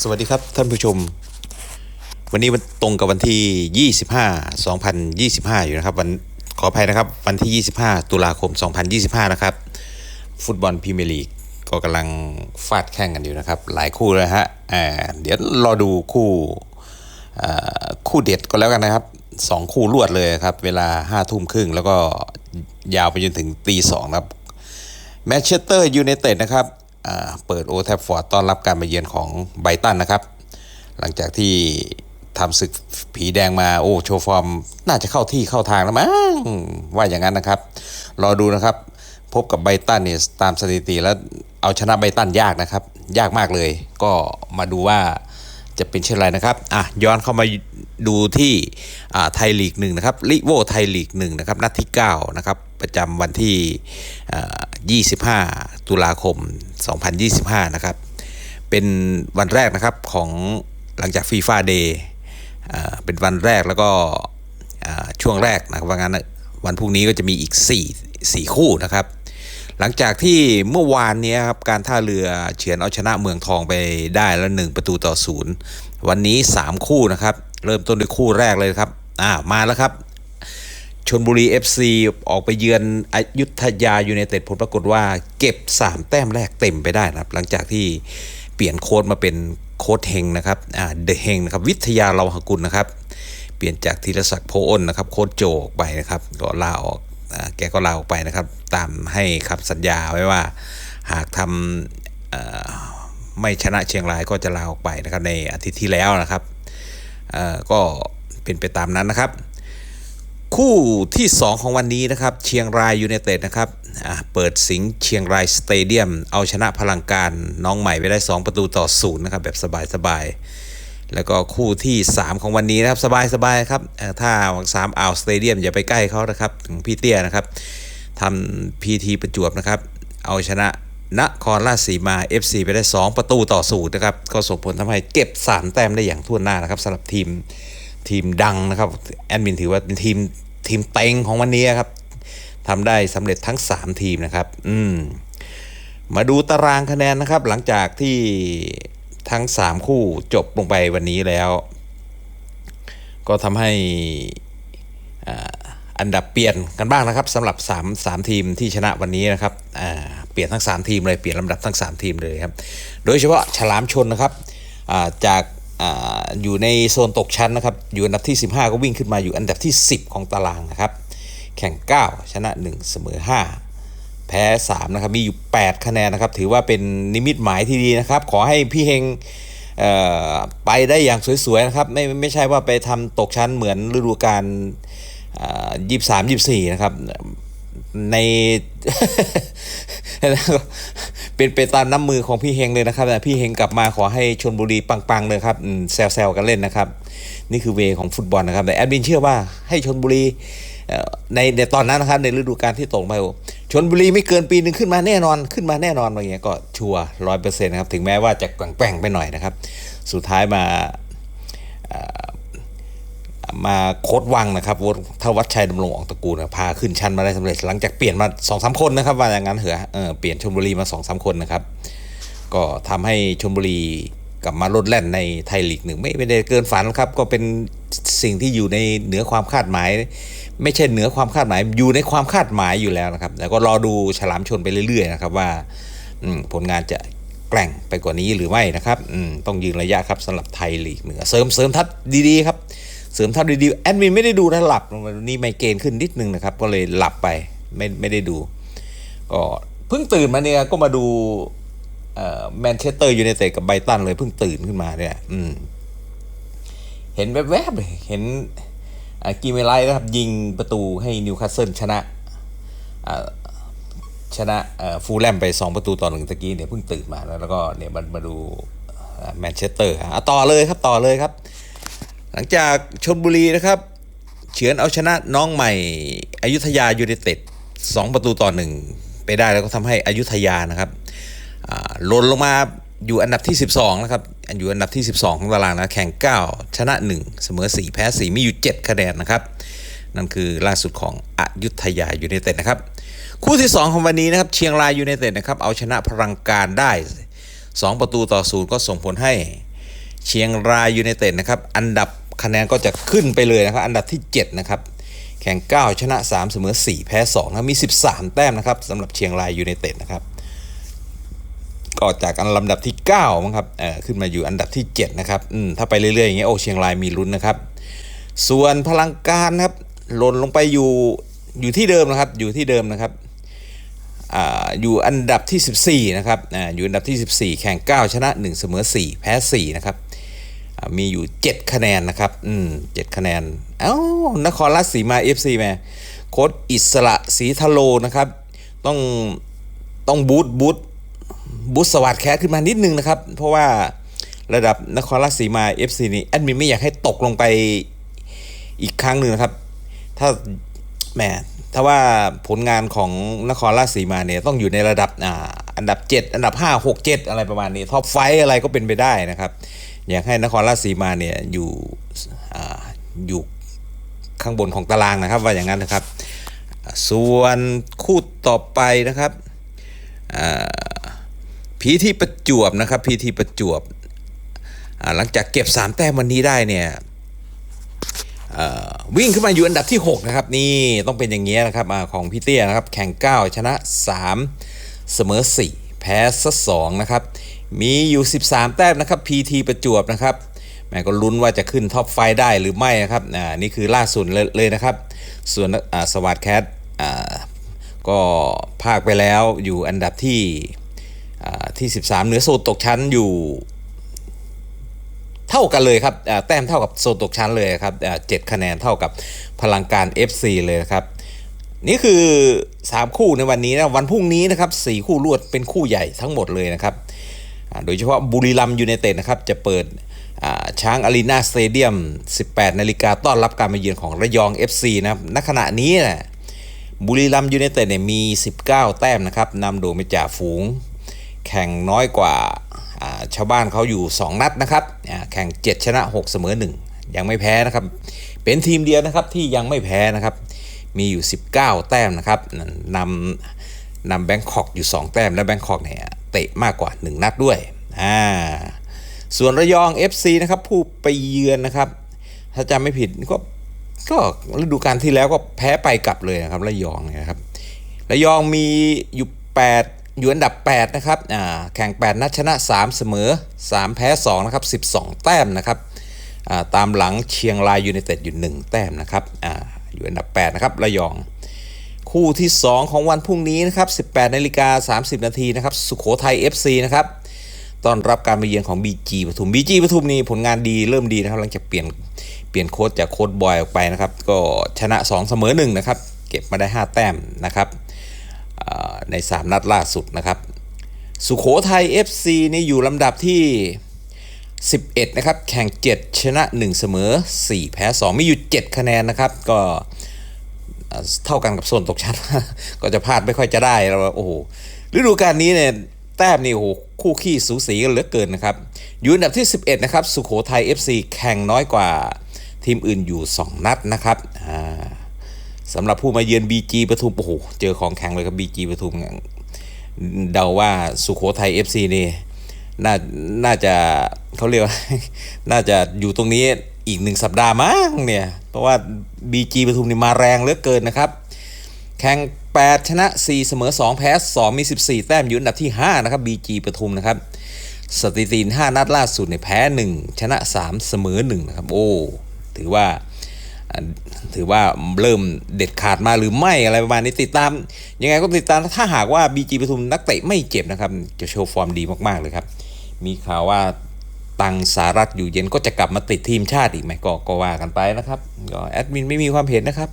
สวัสดีครับท่านผู้ชม วันนี้มันตรงกับวันที่ 25 2025 อยู่นะครับวันขออภัยนะครับ วันที่ 25 ตุลาคม 2025 นะครับ ฟุตบอลพรีเมียร์ลีกก็กำลังฟาดแข่งกันอยู่นะครับ หลายคู่เลยฮะอ่าเดี๋ยวรอดูคู่อ่าคู่เด็ดก็แล้วกันนะครับสองคู่รวดเลยครับ เวลา5้าทุ่มครึ่งแล้วก็ยาวไปจนถึงตีสองนะครับแมนเชสเตอร์ยูไนเต็ดนะครับ เปิดโอแทฟฟอร์ดต้อนรับการมาเยือนของไบตันนะครับ หลังจากที่ทำศึกผีแดงมาโอ้โชว์ฟอร์ม น่าจะเข้าที่เข้าทางแล้วมั้งว่าอย่างนั้นนะครับ รอดูนะครับ พบกับไบตันเนี่ยตามสถิติแล้วเอาชนะไบตันยากนะครับ ยากมากเลย ก็มาดูว่าจะเป็นเช่นไรนะครับอะย้อนเข้ามาดูที่ไทยลีกหนึ่งนะครับลิโวไทยลีกหนึ่งนะครับนัดที่9นะครับ ประจำวันที่ 25 ตุลาคม 2025 นะครับ เป็นวันแรกนะครับของหลังจากฟีฟ่าเดย์เป็นวันแรกแล้วก็ช่วงแรกนะครับว่างั้นนะวันพรุ่งนี้ก็จะมีอีก 4 4 คู่นะครับ หลังจากที่เมื่อวานนี้ครับการท่าเรือเฉือนเอาชนะเมืองทองไปได้แล้ว 1 ประตูต่อศูนย์วันนี้ 3 คู่นะครับ เริ่มต้นด้วยคู่แรกเลยครับอ่ามาแล้วครับ ชนบุรี FC ออกไปเยือนอยุธยายูไนเต็ดผลปรากฏว่าเก็บ 3 แต้มแรกเต็มไปได้นะครับ หลังจากที่เปลี่ยนโค้ดมาเป็นโค้ดเฮงนะครับอ่าเดอะเฮงนะครับวิทยาเราหกุลนะครับ เปลี่ยนจากธีรศักดิ์โพอ้นนะครับโค้ดโจออกไปนะครับก็ลาออกอ่าแกก็ลาออกไปนะครับ ตามให้คำสัญญาไว้ว่าหากทำไม่ชนะเชียงรายก็จะลาออกไปนะครับในอาทิตย์ที่แล้วนะครับอ่อก็เป็นไปตามนั้นนะครับ คู่ที่ 2 ของวันนี้นะครับ เชียงรายยูไนเต็ดนะครับเปิดสิงเชียงรายสเตเดียม เอาชนะพลังการน้องใหม่ไปได้ 2 ประตูต่อศูนย์นะครับ แบบสบายๆ แล้วก็คู่ที่ 3 ของวันนี้นะครับ สบายๆครับเอ่อถ้าวังสามอ่าวสเตเดียมอย่าไปใกล้เขานะครับถึงพี่เตี้ยนะครับทำพีทีประจวบนะครับ เอาชนะนครราชสีมา FC ไปได้ 2 ประตูต่อศูนย์นะครับ ก็ส่งผลทำให้เก็บ 3 แต้มได้อย่างทั่วหน้านะครับสำหรับทีมทีมดังนะครับแอดมินถือว่าเป็นทีม ทีมเต็งของวันนี้ครับทำได้สำเร็จทั้ง 3 ทีมนะครับ อืม มาดูตารางคะแนนนะครับ หลังจากที่ทั้ง 3 คู่จบลงไปวันนี้แล้ว ก็ทำให้อันดับเปลี่ยนกันบ้างนะครับสำหรับ 3 3 ทีมที่ชนะวันนี้นะครับเปลี่ยนทั้ง 3 ทีมเลยเปลี่ยนลำดับทั้ง 3 ทีมเลยครับ โดยเฉพาะฉลามชนนะครับจาก อยู่ในโซนตกชั้นนะครับ อยู่อันดับที่ 15 ก็วิ่งขึ้นมาอยู่อันดับที่ 10 ของตารางนะครับ แข่ง 9 ชนะ 1 เสมอ 5 แพ้ 3 นะครับ มีอยู่ 8 คะแนนนะครับ ถือว่าเป็นนิมิตหมายที่ดีนะครับ ขอให้พี่เฮงไปได้อย่างสวยๆนะครับ ไม่ไม่ใช่ว่าไปทำตกชั้นเหมือนฤดูกาลยี่สามยี่สี่นะครับ ในเป็นไปตามน้ำมือของพี่เฮงเลยนะครับแต่พี่เฮงกลับมาขอให้ชนบุรีปังๆเลยครับแซวๆกันเล่นนะครับ นี่คือเวของฟุตบอลนะครับ แต่แอดมินเชื่อว่าให้ชนบุรีในในตอนนั้นนะครับในฤดูกาลที่ตกไปชนบุรีไม่เกินปีหนึ่งขึ้นมาแน่นอนขึ้นมาแน่นอนอะไรเงี้ยก็ชัวร้อยเปอร์เซ็นต์นะครับ ถึงแม้ว่าจะแกว่งไปหน่อยนะครับ สุดท้ายมา มาโค้ดวังนะครับวทวัชชัยดำรงออกตระกูลพาขึ้นชั้นมาได้สำเร็จหลังจากเปลี่ยนมา2อสคนนะครับว่าอย่างนั้นเหรอเออเปลี่ยนชลบุรีมา2อสคนนะครับ ก็ทำให้ชลบุรีกลับมาลดแล่นในไทยลีกหนึ่งไม่ไม่ได้เกินฝันครับ ก็เป็นสิ่งที่อยู่ในเหนือความคาดหมาย ไม่ใช่เหนือความคาดหมาย อยู่ในความคาดหมายอยู่แล้วนะครับแล้วก็รอดูฉลามชนไปเรื่อยๆนะครับว่าผลงานจะแกร่งไปกว่านี้หรือไม่นะครับต้องยืนระยะครับสำหรับไทยลีกเหนือเสริมเสริมทัพดีๆครับ เสริมทัพดีๆแอดมินไม่ได้ดูนะหลับวันนี้ไมเกรนขึ้นนิดนึงนะครับ ก็เลยหลับไปไม่ไม่ได้ดู ก็เพิ่งตื่นมาเนี่ยก็มาดูแมนเชสเตอร์ยูไนเต็ดกับไบตันเลยเพิ่งตื่นขึ้นมาเนี่ย อืม เห็นแวบๆเลยเห็นกิเมไลนะครับ ยิงประตูให้นิวคาสเซิลชนะชนะฟูลแลมไป 2 ประตูต่อหนึ่งตะกี้เนี่ยเพิ่งตื่นมาแล้วแล้วก็เนี่ยมันมาดูแมนเชสเตอร์อะต่อเลยครับต่อเลยครับ หลังจากชนบุรีนะครับ เฉือนเอาชนะน้องใหม่อยุธยายูไนเต็ด2ประตูต่อหนึ่งไปได้แล้วก็ทำให้อยุธยานะครับหล่นลงมาอยู่อันดับที่ 12 นะครับ อยู่อันดับที่ 12 ของตารางนะแข่ง 9 ชนะ 1 เสมอ 4 แพ้ 4 มีอยู่ 7 คะแนนนะครับ นั่นคือล่าสุดของอยุธยายูไนเต็ดนะครับ คู่ที่ 2 ของวันนี้นะครับ เชียงรายยูไนเต็ดนะครับ เอาชนะพลังการได้ 2 ประตูต่อศูนย์ก็ส่งผลให้เชียงรายยูไนเต็ดนะครับ อันดับ คะแนนก็จะขึ้นไปเลยนะครับ อันดับที่ 7 นะครับ แข่ง 9 ชนะ 3 เสมอ 4 แพ้2นะครับมี 13 แต้มนะครับสำหรับเชียงรายยูไนเต็ดนะครับก็จากอันลำดับที่9มั้งครับเอ่อขึ้นมาอยู่อันดับที่ 7 นะครับอืมถ้าไปเรื่อยๆอย่างเงี้ยโอ้เชียงรายมีลุ้นนะครับ ส่วนพลังการครับหล่นลงไปอยู่อยู่ที่เดิมนะครับ อยู่ที่เดิมนะครับอ่าอยู่อันดับที่ 14 นะครับอ่าอยู่อันดับที่ 14 แข่ง 9 ชนะ 1 เสมอ 4 แพ้ 4 นะครับ มีอยู่ 7 คะแนนนะครับ อืม7คะแนน เอ้านครราชสีมา FC แม่โค้ดอิสระศรีทะโลนะครับ ต้องต้องบูทบูทบุษวัสดแคสขึ้นมานิดนึงนะครับ เพราะว่าระดับนครราชสีมา FC นี่แอดมินไม่อยากให้ตกลงไปอีกครั้งหนึ่งนะครับ ถ้าแหมถ้าว่าผลงานของนครราชสีมาเนี่ยต้องอยู่ในระดับอ่าอันดับ 7 อันดับ 5 6 7 อะไรประมาณนี้ท็อปไฟอะไรก็เป็นไปได้นะครับ อยากให้นครราชสีมาเนี่ยอยู่ออยู่ข้างบนของตารางนะครับ ว่าอย่างนั้นนะครับ ส่วนคู่ต่อไปนะครับพีที่ประจวบนะครับพีที่ประจวบหลังจากเก็บ 3 แต้มวันนี้ได้เนี่ยวิ่งขึ้นมาอยู่อันดับที่ 6 นะครับ นี่ต้องเป็นอย่างเงี้ยนะครับอของพี่เตี้ยนะครับ แข่ง 9 ชนะ 3 เสมอ 4 แพ้ซะ2นะครับ มีอยู่ 13 แต้มนะครับ PT ประจวบนะครับแม่ก็ลุ้นว่าจะขึ้นท็อปไฟได้หรือไม่นะครับอ่านี่คือล่าสุดเลยเลยนะครับ ส่วนอ่าสวัสดแคทอ่าก็ภาคไปแล้วอยู่อันดับที่อ่าที่ 13 เหนือโซนตกชั้นอยู่ เท่ากันเลยครับอ่าแต้มเท่ากับโซนตกชั้นเลยครับอ่าเจ็ดคะแนนเท่ากับพลังการ FC เลยครับ นี่คือ 3 คู่ในวันนี้นะวันพรุ่งนี้นะครับ4คู่รวดเป็นคู่ใหญ่ทั้งหมดเลยนะครับโดยเฉพาะบุรีรัมยูไนเต็ดนะครับจะเปิดช้างอารีนาสเตเดียม 18 นาฬิกาต้อนรับการมาเยือนของระยอง FC นะครับณขณะนี้นะบุรีรัมยูไนเต็ดเนี่ยมี 19 แต้มนะครับนำโดยมาจาฝูง แข่งน้อยกว่าชาวบ้านเขาอยู่ 2 นัดนะครับแข่ง 7 ชนะ 6 เสมอ 1 ยังไม่แพ้นะครับ เป็นทีมเดียวนะครับที่ยังไม่แพ้นะครับ มีอยู่ 19 แต้มนะครับนำนำแบงคอกอยู่ 2 แต้ม และแบงคอกเนี่ยเตะมากกว่า 1 นัดด้วยอ่าส่วนระยอง FC นะครับผู้ไปเยือนนะครับ ถ้าจำไม่ผิดก็ก็ฤดูกาลที่แล้วก็แพ้ไปกลับเลยนะครับระยองเนี่ยนะครับระยองมีอยู่ 8 อยู่อันดับ 8 นะครับอ่าแข่ง 8 นัดชนะ 3 เสมอ 3 แพ้ 2 นะครับ 12 แต้มนะครับอ่าตามหลังเชียงรายยูไนเต็ดอยู่ 1 แต้มนะครับอ่า อยู่อันดับ 8 นะครับ ระยอง คู่ที่ 2 ของวันพรุ่งนี้นะครับ 18นาฬิกา30 นาทีนะครับ สุโขทัย FC นะครับต้อนรับการมาเยือนของ BG ปทุม BG ปทุมนี่ผลงานดีเริ่มดีนะครับหลังจากเปลี่ยนเปลี่ยนโค้ชจากโค้ชบอยออกไปนะครับ ก็ชนะ 2 เสมอ1นะครับ เก็บมาได้ 5 แต้มนะครับใน 3 นัดล่าสุดนะครับ สุโขทัย FC นี่อยู่ลำดับที่ 11 นะครับ แข่ง 7 ชนะ 1 เสมอ 4 แพ้ 2 มีอยู่ 7 คะแนนนะครับ ก็เท่ากันกับโซนตกชั้นก็จะพลาดไม่ค่อยจะได้เราโอ้โหฤดูกาลนี้เนี่ยแต้มนี่โอ้โหคู่ขี้สูสีกันเหลือเกินนะครับ อยู่อันดับที่ 11 นะครับ สุโขทัย FC แข่งน้อยกว่าทีมอื่นอยู่ 2 นัดนะครับสำหรับผู้มาเยือน BG ปทุมโอ้โหเจอของแข็งเลยครับ BG ปทุมเนี่ยเดาว่าสุโขทัย FC นี่ น่าน่าจะเขาเรียกว่าน่าจะอยู่ตรงนี้อีกหนึ่งสัปดาห์มั้งเนี่ย เพราะว่า BG ปทุมนี่มาแรงเหลือเกินนะครับ แข่ง 8 ชนะ 4 เสมอ 2 แพ้ 2 มี 14 แต้มอยู่อันดับที่ 5 นะครับ BG ปทุมนะครับ สถิติ 5 นัดล่าสุดเนี่ยแพ้ 1 ชนะ 3 เสมอ 1 นะครับ โอ้ ถือว่าอ่า ถือว่าเริ่มเด็ดขาดมาหรือไม่อะไรประมาณนี้ติดตาม ยังไงก็ติดตามถ้าหากว่า BG ปทุมนักเตะไม่เจ็บนะครับ จะโชว์ฟอร์มดีมากๆเลยครับ มีข่าวว่าตังสารัตอยู่เย็นก็จะกลับมาติดทีมชาติอีกไหมก็ก็ว่ากันไปนะครับก็แอดมินไม่มีความเห็นนะครับ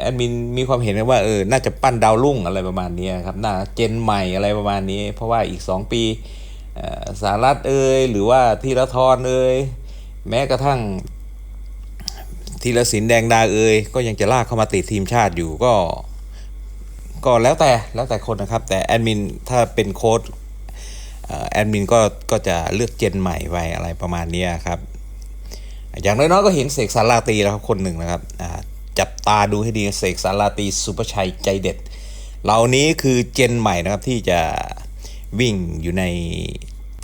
แอดมินมีความเห็นว่าเออน่าจะปั้นดาวรุ่งอะไรประมาณนี้ครับน่าเจนใหม่อะไรประมาณนี้ เพราะว่าอีก 2 ปีสารัตเอยหรือว่าธีรทรเอยแม้กระทั่ง ธีรศิลป์แดงดาเอยก็ยังจะลากเข้ามาติดทีมชาติอยู่ก็ ก็แล้วแต่แล้วแต่คนนะครับ แต่แอดมินถ้าเป็นโค้ดแอดมินก็ก็จะเลือกเจนใหม่ไปอะไรประมาณนี้ครับ อย่างน้อยๆก็เห็นเสกสาราตีแล้วครับคนหนึ่งนะครับจับตาดูให้ดีเสกสาราตีสุภชัยใจเด็ด เหล่านี้คือเจนใหม่นะครับที่จะวิ่งอยู่ใน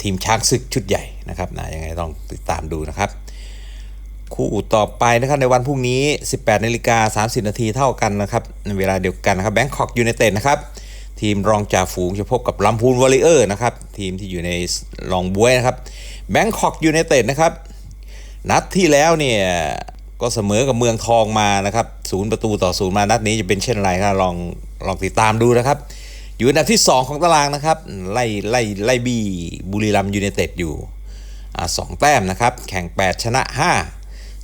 ทีมช้างศึกชุดใหญ่นะครับนะยังไงต้องติดตามดูนะครับ คู่ต่อไปนะครับในวันพรุ่งนี้ 18นาฬิกา30 นาทีเท่ากันนะครับในเวลาเดียวกันนะครับแบงคอกยูไนเต็ดนะครับทีมรองจ่าฝูงจะพบกับลำพูนวอริเออร์นะครับทีมที่อยู่ในรองบวยนะครับแบงคอกยูไนเต็ดนะครับนัดที่แล้วเนี่ยก็เสมอกับเมืองทองมานะครับศูนย์ประตูต่อศูนย์มานัดนี้จะเป็นเช่นไรครับลองลองติดตามดูนะครับ อยู่อันดับที่ 2 ของตารางนะครับ ไล่ไล่ไล่บี้บุรีรัมยูไนเต็ดอยู่สองแต้มนะครับ แข่ง 8 ชนะ 5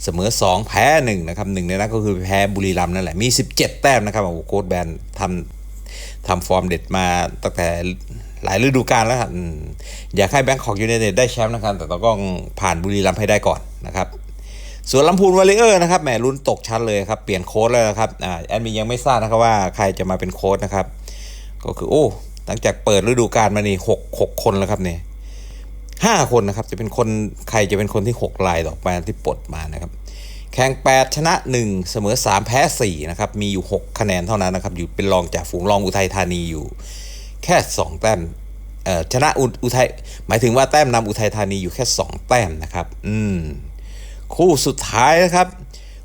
เสมอ 2 แพ้1นะครับหนึ่งในนั้นก็คือแพ้บุรีรัมย์นั่นแหละมี 17 แต้มนะครับโอ้โหโค้ดแบนทำทำฟอร์มเด็ดมาตั้งแต่หลายฤดูกาลแล้วครับอยากให้แบงคอกยูไนเต็ดได้แชมป์นะครับ แต่ต้องผ่านบุรีรัมย์ให้ได้ก่อนนะครับส่วนลำพูนวอลเลเยอร์นะครับแหมลุ้นตกชั้นเลยครับ เปลี่ยนโค้ดแล้วนะครับอ่าแอดมินยังไม่ทราบนะครับว่าใครจะมาเป็นโค้ดนะครับ ก็คือโอ้หลังจากเปิดฤดูกาลมานี่หกหกคนแล้วครับเนี่ย ห้าคนนะครับ จะเป็นคนใครจะเป็นคนที่หกลายต่อไปที่ปลดมานะครับ แข่ง 8 ชนะ 1 เสมอ 3 แพ้ 4 นะครับ มีอยู่ 6 คะแนนเท่านั้นนะครับ อยู่เป็นรองจากฝูงรองอุทัยธานีอยู่แค่ 2 แต้มเอ่อชนะอุอุทัยหมายถึงว่าแต้มนำอุทัยธานีอยู่แค่ 2 แต้มนะครับ อืม คู่สุดท้ายนะครับ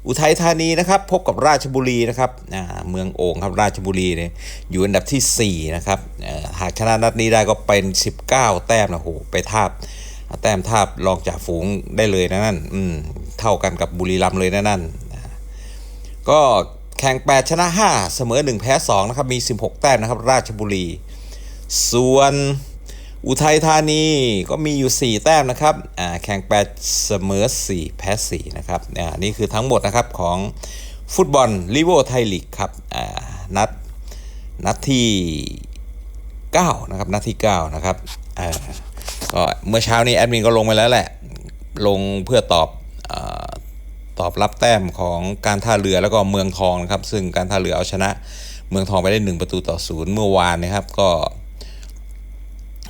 อุทัยธานีนะครับพบกับราชบุรีนะครับเมืองโอ่งครับราชบุรีเนี่ยอยู่อันดับทีสี่4นะครับหากชนะนัดนี้ได้ก็เป็น 19 แต้มนะโหไปทาบแต้มทาบรองจากฝูงได้เลยนะนั่นเท่ากันกับบุรีรัมย์เลยนะนั่นก็แข่ง 8 ชนะ 5 เสมอ 1 แพ้ 2 นะครับ มี 16 แต้มนะครับ ราชบุรี ส่วน อุทัยธานีก็มีอยู่ 4 แต้มนะครับแข่ง8เสมอ 4 แพ้ 4 นะครับนี่คือทั้งหมดนะครับของฟุตบอลลิโวไทยลีกครับนัดนัดที่ 9 นะครับ นัดที่ 9 นะครับก็เมื่อเช้านี้แอดมินก็ลงไปแล้วแหละ ลงเพื่อตอบอตอบรับแต้มของการท่าเรือแล้วก็เมืองทองนะครับ ซึ่งการท่าเรือเอาชนะเมืองทองไปได้ 1 ประตูต่อศูนย์เมื่อวานนะครับ ก็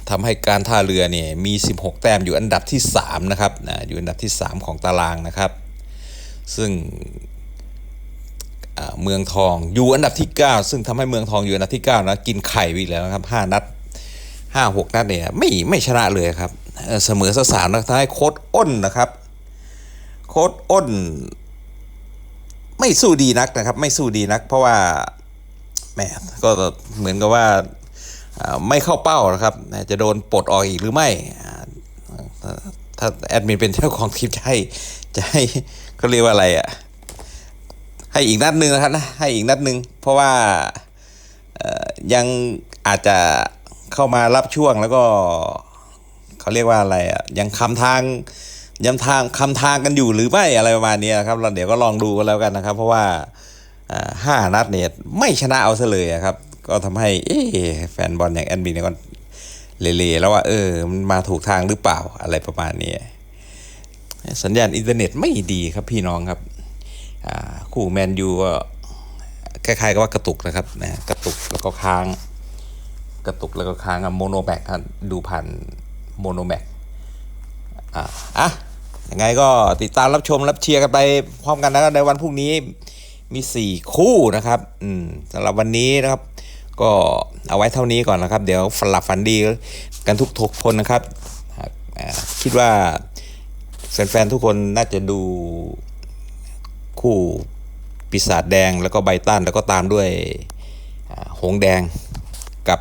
ทำให้การท่าเรือเนี่ยมี 16 แต้มอยู่อันดับที่3นะครับนะอยู่อันดับที่ 3 ของตารางนะครับ ซึ่งเมืองทองอยู่อันดับที่ 9 ซึ่งทำให้เมืองทองอยู่อันดับที่9นะกินไข่ไปอีกแล้วนะครับ5นัด5 6 นัดเนี่ยไม่ไม่ชนะเลยครับเสมอสามนะทำให้โค้ดอ้นนะครับโค้ดอ้น ไม่สู้ดีนักนะครับ ไม่สู้ดีนัก เพราะว่าแหมก็เหมือนกับว่า ไม่เข้าเป้านะครับ จะโดนปลดออกอีกหรือไม่ ถ้าแอดมินเป็นเจ้าของทีมจะให้จะให้เขาเรียกว่าอะไรอะ ให้อีกนัดหนึ่งนะครับนะ ให้อีกนัดหนึ่งเพราะว่ายังอาจจะเข้ามารับช่วงแล้วก็เขาเรียกว่าอะไรอะ ยังคำทางยังทางคำทางกันอยู่หรือไม่อะไรประมาณนี้นะครับเราเดี๋ยวก็ลองดูกันแล้วกันนะครับ เพราะว่าห้านัดเนี่ยไม่ชนะเอาซะเลยครับ ก็ทำให้เอ๊แฟนบอลอย่างแอนบินเนี่ยก็เละๆแล้วว่าเออมันมาถูกทางหรือเปล่าอะไรประมาณนี้สัญญาณอินเทอร์เน็ตไม่ดีครับพี่น้องครับคู่แมนยูก็คล้ายๆกับว่ากระตุกนะครับนะกระตุกแล้วก็ค้าง กระตุกแล้วก็ค้างโมโนแบกครับดูผ่านโมโนแบกอะอะยังไงก็ติดตามรับชมรับเชียร์กันไปพร้อมกันนะครับในวันพรุ่งนี้มี 4 คู่นะครับ อืมสำหรับวันนี้นะครับ ก็เอาไว้เท่านี้ก่อนนะครับ เดี๋ยวฝันหลับฝันดีกันทุกทุกคนนะครับ คิดว่าแฟนๆทุกคนน่าจะดูคู่ปีศาจแดงแล้วก็ไบตันแล้วก็ตามด้วยหงแดงกับ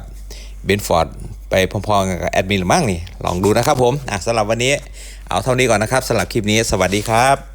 เบนฟอร์ดไปพร้อมๆกับแอดมินหรือมั้งนี่ ลองดูนะครับผมสำหรับวันนี้เอาเท่านี้ก่อนนะครับสำหรับคลิปนี้สวัสดีครับ